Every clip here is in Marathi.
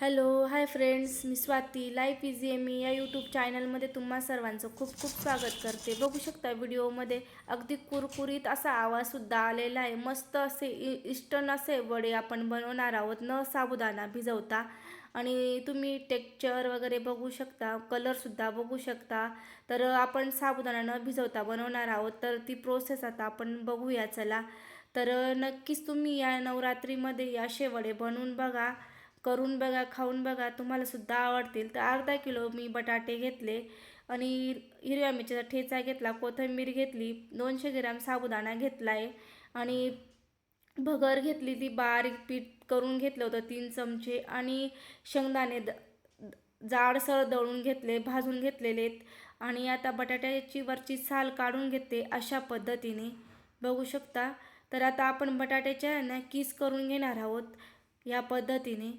हॅलो हाय फ्रेंड्स मी स्वाती. लाईफ इझी एम मी या यूट्यूब चॅनलमध्ये तुम्हा सर्वांचं खूप खूप स्वागत करते. बघू शकता व्हिडिओमध्ये अगदी कुरकुरीत असा आवाजसुद्धा आलेला आहे. मस्त असे इ इस्टर्न असे वडे आपण बनवणार आहोत. न साबुदाणा भिजवता. आणि तुम्ही टेक्चर वगैरे बघू शकता कलरसुद्धा बघू शकता. तर आपण साबुदाणा न भिजवता बनवणार आहोत. तर ती प्रोसेस आता आपण बघूया. चला. तर नक्कीच तुम्ही या नवरात्रीमध्ये या शेवडे बनवून बघा. करून बघा खाऊन बघा तुम्हाला सुद्धा आवडतील. तर अर्धा किलो मी बटाटे घेतले आणि हिरव्या मिरचीचा ठेचा घेतला कोथिंबीर घेतली दोनशे ग्रॅम साबुदाणा घेतला आहे आणि भगर घेतली ती बारीक पीठ करून घेतलं होतं तीन चमचे आणि शेंगदाणे द जाडसर दळून घेतले भाजून घेतलेले आहेत आणि आता बटाट्याची वरची साल काढून घेते अशा पद्धतीने. बघू शकता. तर आता आपण बटाट्याच्या ना किस करून घेणार आहोत? या पद्धतीने.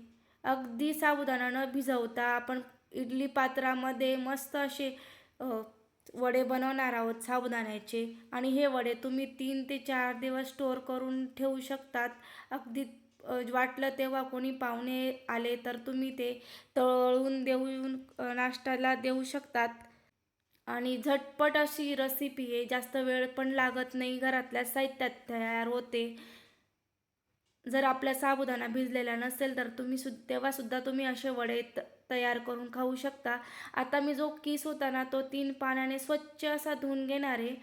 अगदी साबुदाणा न भिजवता आपण इडली पात्रामध्ये मस्त असे वडे बनवणार आहोत साबुदाण्याचे. आणि हे वडे तुम्ही तीन ते चार दिवस स्टोअर करून ठेवू शकतात. अगदी वाटलं तेव्हा कोणी पाहुणे आले तर तुम्ही ते तळून देऊन नाश्त्याला देऊ शकतात. आणि झटपट अशी रेसिपी आहे. जास्त वेळ पण लागत नाही घरातल्या साहित्यात तयार होते. जर आपल्या साबुदाणा भिजलेला नसेल तर तुम्ही सु तेव्हासुद्धा तुम्ही असे वडे त तयार करून खाऊ शकता. आता मी जो किस होता ना तो तीन पाण्याने स्वच्छ असा धुवून घेणार आहे.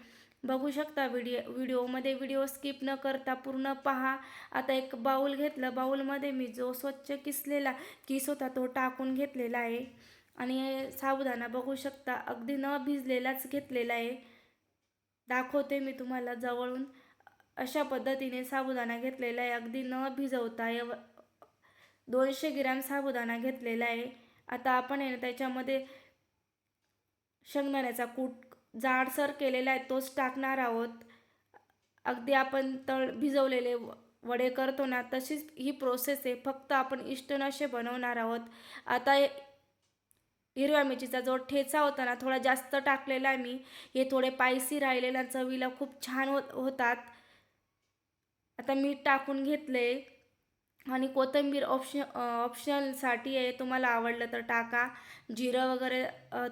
बघू शकता व्हिडिओ व्हिडिओमध्ये व्हिडिओ स्किप न करता पूर्ण पहा. आता एक बाऊल घेतलं बाऊलमध्ये मी जो स्वच्छ किसलेला किस होता तो टाकून घेतलेला आहे. आणि साबुदाणा बघू शकता अगदी न भिजलेलाच घेतलेला आहे. दाखवते मी तुम्हाला जवळून. अशा पद्धतीने साबुदाणा घेतलेला आहे. अगदी न भिजवता एव दोनशे ग्रॅम साबुदाणा घेतलेला आहे. आता आपण आहे त्याच्यामध्ये शेंगदाण्याचा कूट जाडसर केलेला आहे. तोच टाकणार आहोत. अगदी आपण तळ भिजवलेले व- वडे करतो ना तशीच ही प्रोसेस आहे. फक्त आपण इष्टन असे बनवणार आहोत. आता हिरव्या मिरचीचा जो ठेचा होता ना थोडा जास्त टाकलेला आहे मी. हे थोडे पायसी राहिलेल्या चवीला खूप छान होत होतात. आता मीठ टाकून घेतलं आहे आणि कोथिंबीर ऑप्शन ऑप्शनसाठी आहे तुम्हाला आवडलं तर टाका. जिरं वगैरे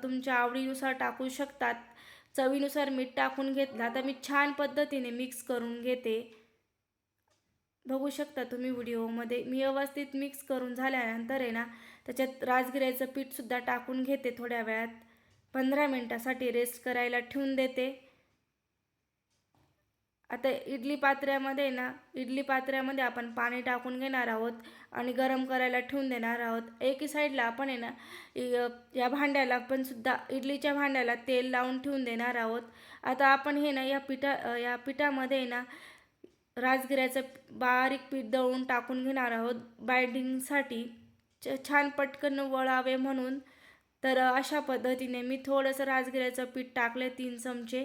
तुमच्या आवडीनुसार टाकू शकतात. चवीनुसार मीठ टाकून घेतलं. आता मी छान पद्धतीने मिक्स करून घेते. बघू शकता तुम्ही व्हिडिओमध्ये. मी व्यवस्थित मिक्स करून झाल्यानंतर आहे ना त्याच्यात राजगिऱ्याचं पीठसुद्धा टाकून घेते थोड्या वेळात. पंधरा मिनटासाठी रेस्ट करायला ठेवून देते. आता इडली पात्र्यामध्ये ना इडली पात्र्यामध्ये आपण पाणी टाकून घेणार आहोत आणि गरम करायला ठेवून देणार आहोत. एकी साईडला आपण आहे ना या भांड्याला पण सुद्धा इडलीच्या भांड्याला तेल लावून ठेवून देणार आहोत. आता आपण हे ना या पिठा या पिठामध्ये ना राजगिऱ्याचं बारीक पीठ दळून टाकून घेणार आहोत. बाइंडिंगसाठी छ- छान पटकन वळावे म्हणून. तर अशा पद्धतीने मी थोडंसं राजगिऱ्याचं पीठ टाकले तीन चमचे.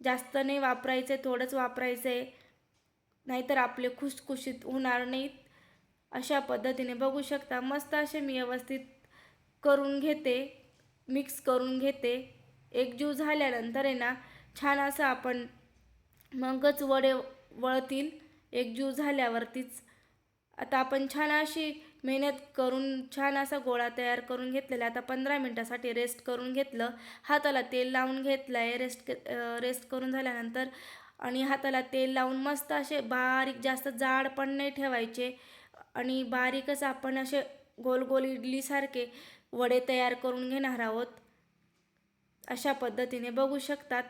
जास्त नाही वापरायचे थोडंच वापरायचं. आहे नाहीतर आपले खुसखुशीत होणार नाहीत. अशा पद्धतीने बघू शकता. मस्त असे मी व्यवस्थित करून घेते मिक्स करून घेते. एकजीव झाल्यानंतर आहे ना छान असं आपण मगच वडे वळतील. एकजीव झाल्यावरतीच. आता आपण छान अशी मेहनत करून छान असा गोळा तयार करून घेतलेला. आता पंधरा मिनटासाठी रेस्ट करून घेतलं. हाताला तेल लावून घेतलं आहे रेस्ट रेस्ट करून झाल्यानंतर आणि हाताला तेल लावून मस्त असे बारीक जास्त जाड पण नाही ठेवायचे. आणि बारीकच आपण असे गोल गोल इडलीसारखे वडे तयार करून घेणार आहोत. अशा पद्धतीने बघू शकतात.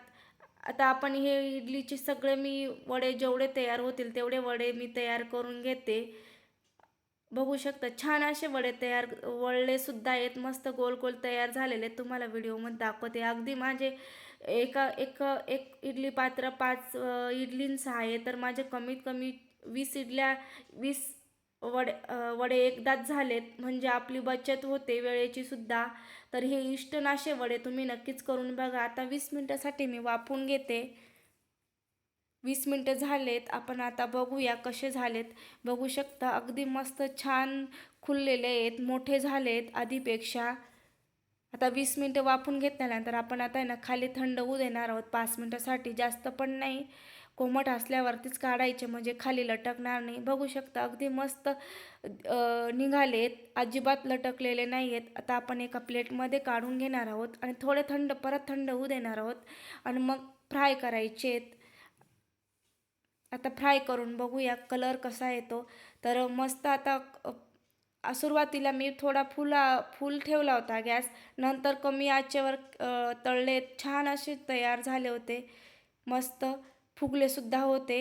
आता आपण हे इडलीचे सगळे मी वडे जेवढे तयार होतील तेवढे वडे मी तयार करून घेते. बघू शकता. छान असे वडे तयार वळले सुद्धा आहेत. मस्त गोल गोल तयार झालेले आहेत. तुम्हाला व्हिडिओमध्ये दाखवते. अगदी माझे एका एक एक इडली पात्र पाच इडलींचं आहे. तर माझे कमीत कमी वीस इडल्या वीस वडे वडे एकदाच झालेत. म्हणजे आपली बचत होते वेळेची सुद्धा. तर हे इष्टनाशे वडे तुम्ही नक्कीच करून बघा. आता वीस मिनटासाठी मी वाफून घेते. वीस मिनटं झालेत आपण आता बघूया कसे झालेत. बघू शकता अगदी मस्त छान खुललेले आहेत मोठे झालेत आधीपेक्षा. आता वीस मिनटं वाफून घेतल्यानंतर आपण आता आहे ना खाली थंड होऊ देणार आहोत. पाच मिनटासाठी जास्त पण नाही. कोमट असल्यावरतीच काढायचे म्हणजे खाली लटकणार नाही. बघू शकता अगदी मस्त निघालेत. अजिबात लटकलेले नाही आहेत आता आपण एका प्लेटमध्ये काढून घेणार आहोत आणि थोडे थंड परत थंड होऊ देणार आहोत. आणि मग फ्राय करायचे आहेत आता फ्राय करून बघूया कलर कसा येतो. तर मस्त आता सुरुवातीला मी थोडा फुला फुल ठेवला होता गॅस. नंतर कमी आचेवर तळले. छान असे तयार झाले होते. मस्त फुगलेसुद्धा होते.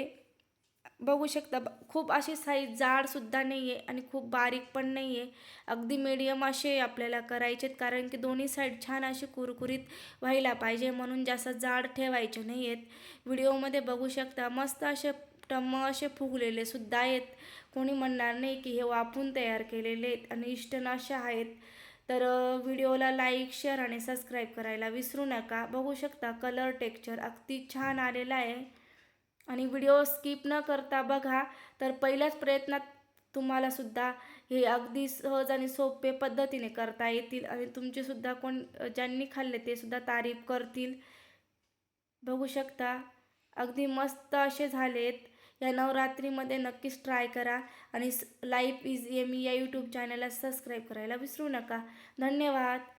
बघू शकता. ब- खूप अशी साईज जाडसुद्धा नाही आहे आणि खूप बारीक पण नाही आहे अगदी मीडियम असे आपल्याला करायचे आहेत कारण की दोन्ही साईड छान असे कुरकुरीत व्हायला पाहिजे म्हणून जास्त जाड ठेवायचे नाही आहेत व्हिडिओमध्ये बघू शकता मस्त असे टम्म असे फुगलेले सुद्धा आहेत. कोणी म्हणणार नाही की हे वापून तयार केलेले आहेत आणि इष्टनाश आहेत. तर व्हिडिओला लाईक शेअर आणि सबस्क्राईब करायला विसरू नका. बघू शकता कलर टेक्स्चर अगदी छान आलेला आहे. आणि व्हिडिओ स्किप न करता बघा. तर पहिल्याच प्रयत्नात तुम्हाला सुद्धा हे अगदी सहज आणि सोपे पद्धतीने करता येतील आणि तुमचेसुद्धा कोण ज्यांनी खाल्ले ते सुद्धा तारीफ करतील. बघू शकता. अगदी मस्त असे झालेत. या नवरात्रीमध्ये नक्कीच ट्राय करा आणि लाईफ इज एमी या यूट्यूब चॅनलला सबस्क्राईब करायला विसरू नका. धन्यवाद.